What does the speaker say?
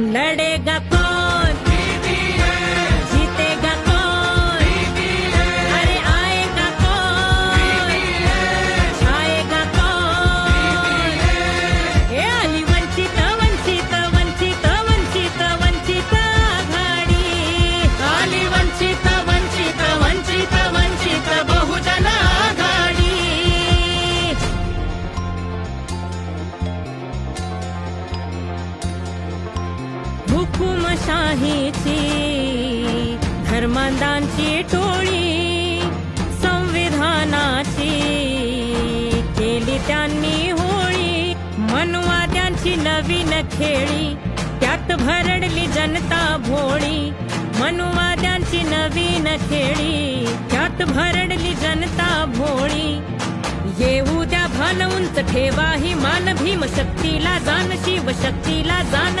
लढेगा हुकुमशाहीची धर्मांदांची टोळी संविधानाची केली त्यांनी होळी मनुवाद्यांची नवीन खेळी त्यात भरडली जनता भोळी मनुवाद्यांची नवीन खेळी त्यात भरडली जनता भोळी. येऊ द्या भान उंच ठेवा ही मान भीम शक्तीला जान शिव शक्तीला जान